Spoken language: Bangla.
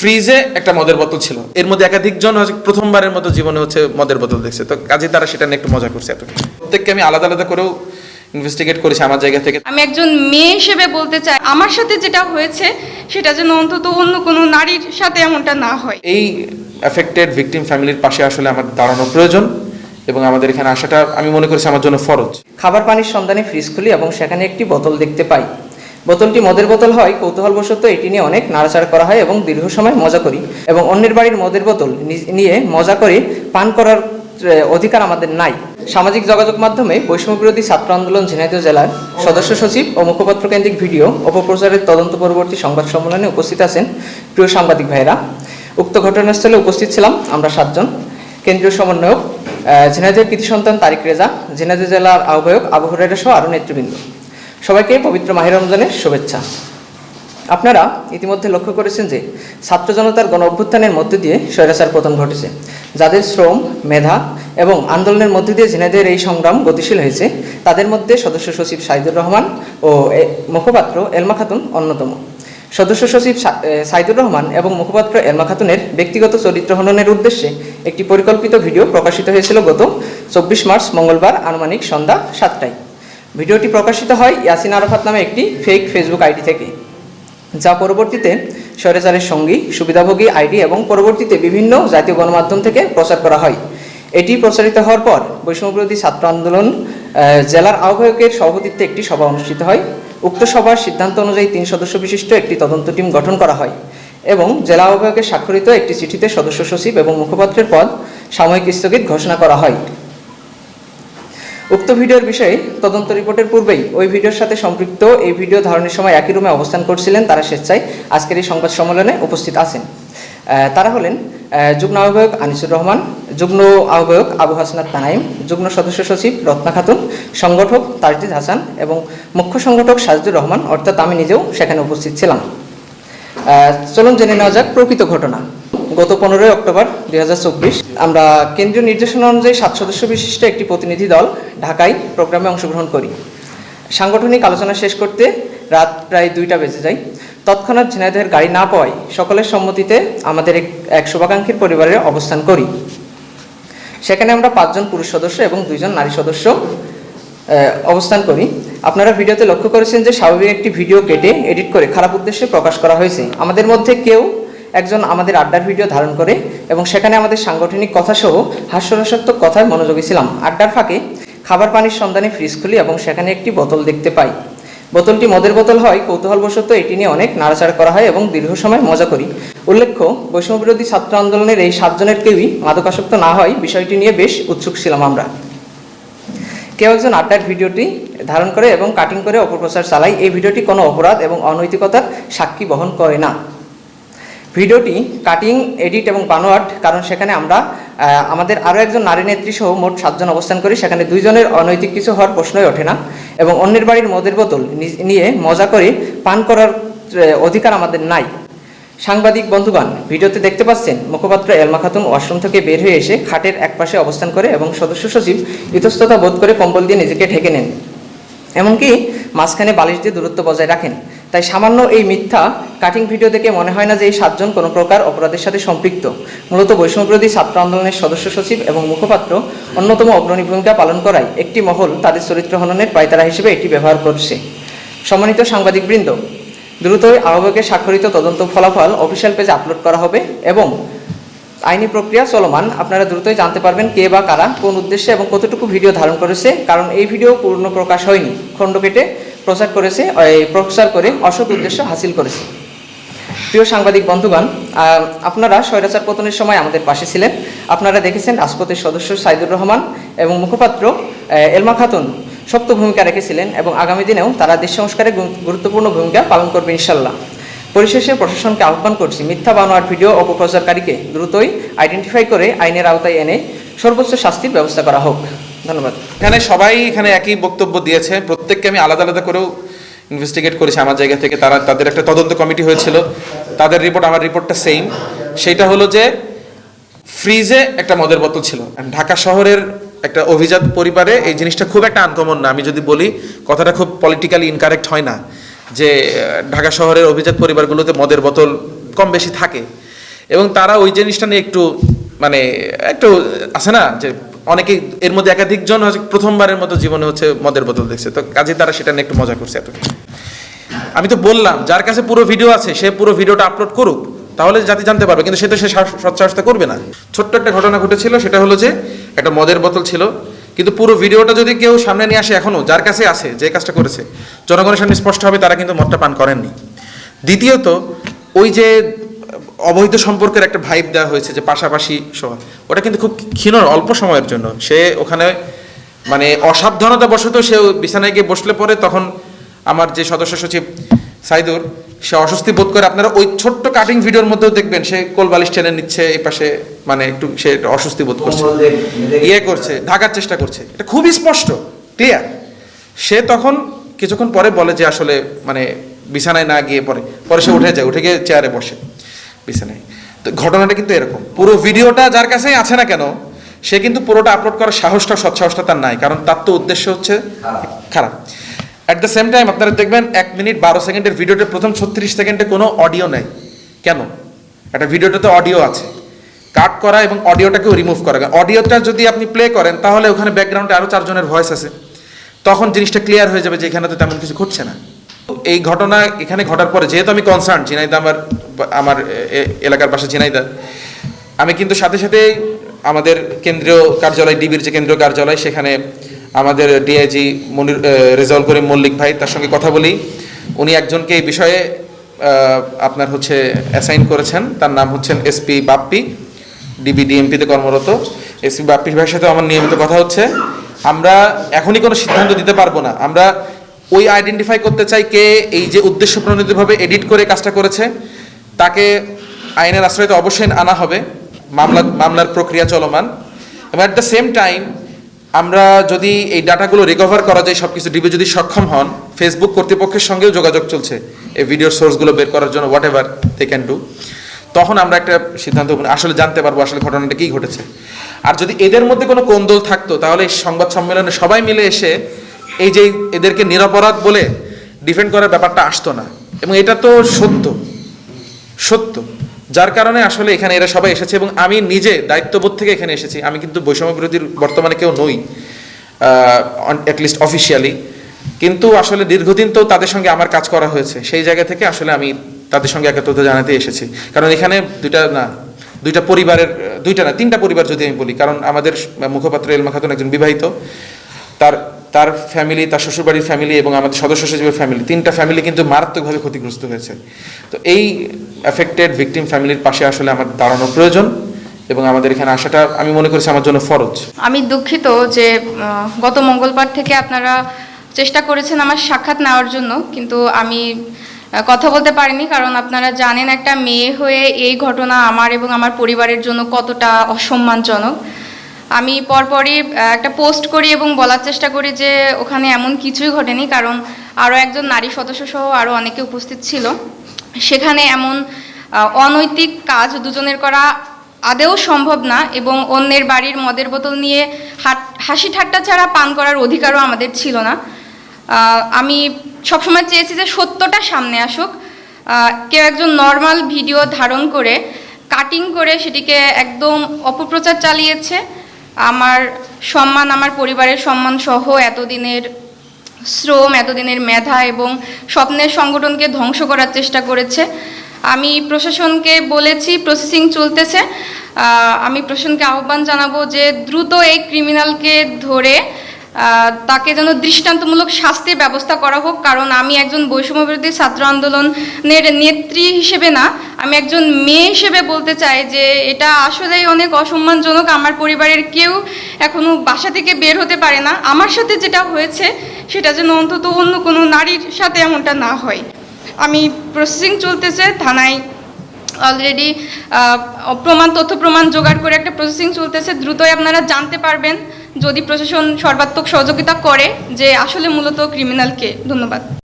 ফ্রিজে একটা মদের বোতল ছিল। এর মধ্যে একাধিক জন হচ্ছে প্রথমবারের মতো জীবনে হচ্ছে মদের বোতল দেখছে। তো কাজে তারা সেটা নিয়ে একটু মজা করছে এত প্রত্যেককে আমি আলাদা আলাদা করেও ইনভেস্টিগেট করেছি আমার জায়গা থেকে। আমি একজন মেয়ে হিসেবে বলতে চাই আমার সাথে যেটা হয়েছে সেটা যেন অন্তত অন্য কোনো নারীর সাথে এমনটা না হয়। এই অ্যাফেক্টেড ভিকটিম ফ্যামিলির পাশে আসলে আমার দাঁড়ানো প্রয়োজন এবং আমাদের এখানে আসাটা আমি মনে করেছি আমার জন্য ফরজ। খাবার পানির সন্ধানে ফ্রিজ খুলি এবং সেখানে একটি বোতল দেখতে পাই। বোতলটি মদের বোতল হয়, কৌতূহলবশত এটি নিয়ে অনেক নাড়াচাড়া করা হয় এবং দীর্ঘ সময় মজা করি এবং অন্যের বাড়ির মদের বোতল নিয়ে মজা করে পান করার অধিকার আমাদের নাই। সামাজিক যোগাযোগ মাধ্যমে বৈষম্যবিরোধী ছাত্র আন্দোলন ঝিনাইদহ জেলার সদস্য সচিব ও মুখপাত্র কেন্দ্রিক ভিডিও অপপ্রচারের তদন্ত পরবর্তী সংবাদ সম্মেলনে উপস্থিত আছেন প্রিয় সাংবাদিক ভাইরা উক্ত ঘটনাস্থলে উপস্থিত ছিলাম আমরা সাতজন। কেন্দ্রীয় সমন্বয়ক ঝিনাইদহের কৃতি সন্তান তারিক রেজা, ঝিনাইদহ জেলার আহ্বায়ক আবু সহ আরও নেতৃবৃন্দ। সবাইকে পবিত্র মাহির রমজানের শুভেচ্ছা। আপনারা ইতিমধ্যে লক্ষ্য করেছেন যে, ছাত্র জনতার গণ অভ্যুত্থানের মধ্যে দিয়ে স্বৈরাচার পতন ঘটেছে। যাদের শ্রম, মেধা এবং আন্দোলনের মধ্যে দিয়ে ঝিনাইদের এই সংগ্রাম গতিশীল হয়েছে, তাদের মধ্যে সদস্য সচিব সাইদুর রহমান ও মুখপাত্র এলমা খাতুন অন্যতম। সদস্য সচিব সাইদুর রহমান এবং মুখপাত্র এলমা খাতুনের ব্যক্তিগত চরিত্র হননের উদ্দেশ্যে একটি পরিকল্পিত ভিডিও প্রকাশিত হয়েছিল গত চব্বিশ মার্চ মঙ্গলবার আনুমানিক সন্ধ্যা সাতটায়। ভিডিওটি প্রকাশিত হয় ইয়াসিন আরাফাত নামে একটি ফেক ফেসবুক আইডি থেকে, যা পরবর্তীতে স্বৈরাচারের সঙ্গী, সুবিধাভোগী আইডি এবং পরবর্তীতে বিভিন্ন জাতীয় গণমাধ্যম থেকে প্রচার করা হয়। এটি প্রচারিত হওয়ার পর বৈষম্যবিরোধী ছাত্র আন্দোলন জেলার আহ্বায়কের সভাপতিত্বে একটি সভা অনুষ্ঠিত হয়। উক্ত সভার সিদ্ধান্ত অনুযায়ী তিন সদস্য বিশিষ্ট একটি তদন্ত টিম গঠন করা হয় এবং জেলা আহ্বায়কের স্বাক্ষরিত একটি চিঠিতে সদস্য সচিব এবং মুখপাত্রের পদ সাময়িক স্থগিত ঘোষণা করা হয়। উক্ত ভিডিওর বিষয়ে তদন্ত রিপোর্টের পূর্বেই ওই ভিডিওর সাথে সম্পৃক্ত এই ভিডিও ধারণের সময় একই রুমে অবস্থান করছিলেন তারা স্বেচ্ছায়। আজকের এই সংবাদ সম্মেলনে উপস্থিত আছেন। তারা হলেন যুগ্ম আহ্বায়ক আনিসুর রহমান, যুগ্ম আহ্বায়ক আবু হাসনাত তানাইম, যুগ্ম সদস্য সচিব রত্না খাতুন, সংগঠক তাজদিদ হাসান এবং মুখ্য সংগঠক সাজদুর রহমান, অর্থাৎ আমি নিজেও সেখানে উপস্থিত ছিলাম। চলুন জেনে নেওয়া যাক প্রকৃত ঘটনা। গত পনেরোই অক্টোবর দুই হাজার চব্বিশ আমরা কেন্দ্রীয় নির্দেশনা অনুযায়ী সাত সদস্য বিশিষ্ট একটি প্রতিনিধি দল ঢাকায় প্রোগ্রামে অংশগ্রহণ করি। সাংগঠনিক আলোচনা শেষ করতে রাত প্রায় দুইটা বেজে যায়। তৎক্ষণাৎ ঝিনাইদহের গাড়ি না পাওয়ায় সকলের সম্মতিতে আমাদের এক- শুভাকাঙ্ক্ষীর পরিবারে অবস্থান করি। সেখানে আমরা পাঁচজন পুরুষ সদস্য এবং দুইজন নারী সদস্য অবস্থান করি। আপনারা ভিডিওতে লক্ষ্য করেছেন যে স্বাভাবিক একটি ভিডিও কেটে এডিট করে খারাপ উদ্দেশ্যে প্রকাশ করা হয়েছে। আমাদের মধ্যে কেউ একজন আমাদের আড্ডার ভিডিও ধারণ করে এবং সেখানে আমাদের সাংগঠনিক কথাসহ হাস্যরসাত্মক কথায় মনোযোগী ছিলাম। আড্ডার ফাঁকে খাবার পানির সন্ধানে ফ্রিজ খুলি এবং সেখানে একটি বোতল দেখতে পাই। বোতলটি মদের বোতল হয়, কৌতূহলবশত এটি নিয়ে অনেক নাড়াচাড়া করা হয় এবং দীর্ঘ সময় মজা করি। উল্লেখ্য, বৈষম্যবিরোধী ছাত্র আন্দোলনের এই সাতজনের কেউই মাদকাসক্ত না হয়, বিষয়টি নিয়ে বেশ উৎসুক ছিলাম আমরা। কেউ একজন আড্ডার ভিডিওটি ধারণ করে এবং কাটিং করে অপপ্রচার চালায়, এই ভিডিওটি কোনো অপরাধ এবং অনৈতিকতার সাক্ষী বহন করে না। ভিডিওটি কাটিং এডিট এবং বানোয়াট কারণ সেখানে আমরা আমাদের আরও একজন নারী নেত্রী সহ মোট সাতজন অবস্থান করি, সেখানে দুইজনের অনৈতিক কিছু হওয়ার প্রশ্নই ওঠে না এবং অন্যের বাড়ির মদের বোতল নিয়ে মজা করে পান করার অধিকার আমাদের নাই। সাংবাদিক বন্ধুগণ, ভিডিওতে দেখতে পাচ্ছেন, মুখপাত্র এলমা খাতুন ওয়াশরুম থেকে বের হয়ে এসে খাটের একপাশে অবস্থান করে এবং সদস্য সচিব ইতস্ততা বোধ করে কম্বল দিয়ে নিজেকে ঢেকে নেন। এমনকি মাঝখানে বালিশ দিয়ে দূরত্ব বজায় রাখেন। তাই সামান্য এই মিথ্যা কাটিং ভিডিও দেখে মনে হয় না যে এই সাতজন কোনো প্রকার অপরাধের সাথে সম্পৃক্ত। মূলত বৈষম্যবিরোধী ছাত্র আন্দোলনের সদস্য সচিব এবং মুখপাত্র অন্যতম অগ্রণী ভূমিকা পালন করায় একটি মহল তাদের চরিত্র হননের পায়তারা হিসেবে এটি ব্যবহার করছে। সম্মানিত সাংবাদিকবৃন্দ, দ্রুতই আহ্বায়কের স্বাক্ষরিত তদন্ত ফলাফল অফিসিয়াল পেজে আপলোড করা হবে এবং আইনি প্রক্রিয়া চলমান। আপনারা দ্রুতই জানতে পারবেন কে বা কারা, কোন উদ্দেশ্যে এবং কতটুকু ভিডিও ধারণ করেছে, কারণ এই ভিডিও পূর্ণ প্রকাশ হয়নি। খণ্ড কেটে প্রচার করেছে প্রচার করে অসৎ উদ্দেশ্য হাসিল করেছে। প্রিয় সাংবাদিক বন্ধুগণ আপনারা স্বৈরাচার পতনের সময় আমাদের পাশে ছিলেন। আপনারা দেখেছেন রাজপথের সদস্য সাইদুর রহমান এবং মুখপাত্র এলমা খাতুন শক্ত ভূমিকা রেখেছিলেন এবং আগামী দিনেও তারা দেশ সংস্কারে গুরুত্বপূর্ণ ভূমিকা পালন করবে ইনশাল্লাহ পরিশেষে প্রশাসনকে আহ্বান করছি, মিথ্যা বানোয়ার ভিডিও অপপ্রচারকারীকে দ্রুতই আইডেন্টিফাই করে আইনের আওতায় এনে সর্বোচ্চ শাস্তির ব্যবস্থা করা হোক। ধন্যবাদ। এখানে সবাই এখানে একই বক্তব্য দিয়েছে। প্রত্যেককে আমি আলাদা আলাদা করেও ইনভেস্টিগেট করেছি আমার জায়গা থেকে। তারা, তাদের একটা তদন্ত কমিটি হয়েছিল। তাদের রিপোর্ট আমার রিপোর্টটা সেম সেটা হলো যে ফ্রিজে একটা মদের বোতল ছিল। ঢাকা শহরের একটা অভিজাত পরিবারে এই জিনিসটা খুব একটা আনকমন না। আমি যদি বলি, কথাটা খুব পলিটিক্যালি ইনকারেক্ট হয় না যে ঢাকা শহরের অভিজাত পরিবারগুলোতে মদের বোতল কম বেশি থাকে। এবং তারা ওই জিনিসটা নিয়ে একটু মানে একটু আছে না যে অনেকে এর মধ্যে একাধিক জন হচ্ছে প্রথমবারের মতো জীবনে হচ্ছে মদের বোতল দেখছে। তো কাজে তারা সেটা নিয়ে একটু মজা করছে এত আমি তো বললাম, যার কাছে পুরো ভিডিও আছে, সে পুরো ভিডিওটা আপলোড করুক, তাহলে জাতি জানতে পারবে, কিন্তু সে তো সে সৎসাহসটা করবে না। ছোট্ট একটা ঘটনা ঘটেছিল, সেটা হলো যে একটা মদের বোতল ছিল, কিন্তু পুরো ভিডিওটা যদি কেউ সামনে নিয়ে আসে এখনও যার কাছে আছে, যে কাজটা করেছে, জনগণের সামনে স্পষ্ট হবে, তারা কিন্তু মদটা পান করেননি। দ্বিতীয়ত, ওই যে অবৈধ সম্পর্কের একটা ভাইব দেওয়া হয়েছে যে পাশাপাশি সহ। ওটা কিন্তু খুব ক্ষীণ অল্প সময়ের জন্য। সে ওখানে মানে অসাবধানতা বশত সে বিছানায় গিয়ে বসলে পরে তখন আমার যে সদস্য সচিব সাইদুর সে অস্বস্তি বোধ করে আপনারা ওই ছোট্ট কাটিং ভিডিওর মধ্যেও দেখবেন সে কোল বালিশ টেনে নিচ্ছে এই পাশে মানে একটু সে অস্বস্তি বোধ করছে। ইয়ে করছে ঢাকার চেষ্টা করছে। এটা খুবই স্পষ্ট ক্লিয়ার সে তখন কিছুক্ষণ পরে বলে যে আসলে মানে বিছানায় না গিয়ে পরে পরে সে উঠে যায় উঠে গিয়ে চেয়ারে বসে। বিছানায় তো ঘটনাটা কিন্তু এরকম। পুরো ভিডিওটা যার কাছেই আছে না কেন সে কিন্তু পুরোটা আপলোড করার সাহসটা সৎসাহসটা তার নাই। কারণ তার তো উদ্দেশ্য হচ্ছে খারাপ। অ্যাট দ্য সেম টাইম আপনারা দেখবেন এক মিনিট বারো সেকেন্ডের ভিডিওতে প্রথম ছত্রিশ সেকেন্ডে কোনো অডিও নেই। কেন? একটা ভিডিওটাতে অডিও আছে। কাট করা এবং অডিওটাকেও রিমুভ করা। অডিওটা যদি আপনি প্লে করেন তাহলে ওখানে ব্যাকগ্রাউন্ডে আরও চারজনের ভয়েস আছে। তখন জিনিসটা ক্লিয়ার হয়ে যাবে যে এখানে তো তেমন কিছু ঘটছে না। এই ঘটনা এখানে ঘটার পরে যেহেতু আমি কনসার্ন ঝিনাইদা আমার আমার এলাকার পাশে ঝিনাইদা আমি কিন্তু সাথে সাথে আমাদের কেন্দ্রীয় কার্যালয়, ডিবির যে কেন্দ্রীয় কার্যালয়, সেখানে আমাদের ডিআইজি মনির রেজাউল করিম মল্লিক ভাই তার সঙ্গে কথা বলি। উনি একজনকে এই বিষয়ে আপনার হচ্ছে অ্যাসাইন করেছেন। তার নাম হচ্ছেন এসপি বাপ্পি, ডিবি ডিএমপিতে কর্মরত। এসপি বাপ্পি ভাইয়ের সাথে আমার নিয়মিত কথা হচ্ছে। আমরা এখনই কোনো সিদ্ধান্ত দিতে পারব না। আমরা ওই আইডেন্টিফাই করতে চাই কে এই যে উদ্দেশ্য প্রণোদিতভাবে এডিট করে কাজটা করেছে। তাকে আইনের আশ্রয়তে অবশ্যই আনা হবে। মামলা মামলার প্রক্রিয়া চলমান। এবং অ্যাট দ্য সেম টাইম আমরা যদি এই ডাটাগুলো রিকভার করা যায় সব কিছু ডিবি যদি সক্ষম হন ফেসবুক কর্তৃপক্ষের সঙ্গেও যোগাযোগ চলছে এই ভিডিওর সোর্সগুলো বের করার জন্য whatever they can do তখন আমরা একটা সিদ্ধান্ত আসলে জানতে পারব আসলে ঘটনাটা কী ঘটেছে। আর যদি এদের মধ্যে কোনো কোন্দল থাকতো, তাহলে এই সংবাদ সম্মেলনে সবাই মিলে এসে এই যে এদেরকে নিরপরাধ বলে ডিফেন্ড করার ব্যাপারটা আসতো না। এবং এটা তো সত্য। সত্য। যার কারণে আসলে এখানে এরা সবাই এসেছে এবং আমি নিজে দায়িত্ববোধ থেকে এখানে এসেছি। আমি কিন্তু বৈষম্য বিরোধীর বর্তমানে কেউ নই অ্যাটলিস্ট অফিসিয়ালি কিন্তু আসলে দীর্ঘদিন তো তাদের সঙ্গে আমার কাজ করা হয়েছে। সেই জায়গা থেকে আসলে আমি তাদের সঙ্গে একাত্মতা জানাতে এসেছি। কারণ এখানে দুইটা, না, দুইটা পরিবারের, দুইটা না, তিনটা পরিবার যদি আমি বলি, কারণ আমাদের মুখপাত্র এলমা খাতুন একজন বিবাহিত। তার তার ফ্যামিলি তার শ্বশুরবাড়ির ফ্যামিলি এবং আমাদের সদস্য সচিবের ফ্যামিলি তিনটা ফ্যামিলি কিন্তু মারাত্মকভাবে ক্ষতিগ্রস্ত হয়েছে। তো এই অ্যাফেক্টেড ভিকটিম ফ্যামিলির পাশে আসলে আমার দাঁড়ানো প্রয়োজন এবং আমাদের এখানে আসাটা আমি মনে করছি আমার জন্য ফরজ। আমি দুঃখিত যে গত মঙ্গলবার থেকে আপনারা চেষ্টা করেছেন আমার সাক্ষাৎ নেওয়ার জন্য, কিন্তু আমি কথা বলতে পারিনি কারণ আপনারা জানেন একটা মেয়ে হয়ে এই ঘটনা আমার এবং আমার পরিবারের জন্য কতটা অসম্মানজনক। আমি পরপরই একটা পোস্ট করি এবং বলার চেষ্টা করি যে ওখানে এমন কিছুই ঘটেনি, কারণ আরও একজন নারী সদস্য সহ আরও অনেকে উপস্থিত ছিল। সেখানে এমন অনৈতিক কাজ দুজনের করা আদেও সম্ভব না এবং অন্যের বাড়ির মদের বোতল নিয়ে হাসি ঠাট্টা ছাড়া পান করার অধিকারও আমাদের ছিল না। আমি সবসময় চেয়েছি যে সত্যটা সামনে আসুক। কেউ একজন নর্মাল ভিডিও ধারণ করে, কাটিং করে সেটিকে একদম অপপ্রচার চালিয়েছে। আমার সম্মান, আমার পরিবারের সম্মান সহ এতদিনের শ্রম, এতদিনের মেধা এবং স্বপ্নের সংগঠনকে ধ্বংস করার চেষ্টা করেছে। আমি প্রশাসনকে বলেছি প্রসেসিং চলতেছে। আমি প্রশাসনকে আহ্বান জানাব যে দ্রুত এই ক্রিমিনালকে ধরে তাকে যেন দৃষ্টান্তমূলক শাস্তির ব্যবস্থা করা হোক, কারণ আমি একজন বৈষম্য বিরোধী ছাত্র আন্দোলনের নেত্রী হিসেবে না, আমি একজন মেয়ে হিসেবে বলতে চাই যে এটা আসলেই অনেক অসম্মানজনক, আমার পরিবারের কেউ এখনও বাসা থেকে বের হতে পারে না। আমার সাথে যেটা হয়েছে, সেটা যেন অন্তত অন্য কোনো নারীর সাথে এমনটা না হয়। আমি প্রসেসিং চলতেছে, থানায় অলরেডি প্রমাণ, তথ্য প্রমাণ জোগাড় করে একটা প্রসেসিং চলতেছে, দ্রুতই আপনারা জানতে পারবেন। যদি প্রশাসন সর্বাত্মক সহযোগিতা করে যে আসলে মূলত ক্রিমিনালকে ধন্যবাদ।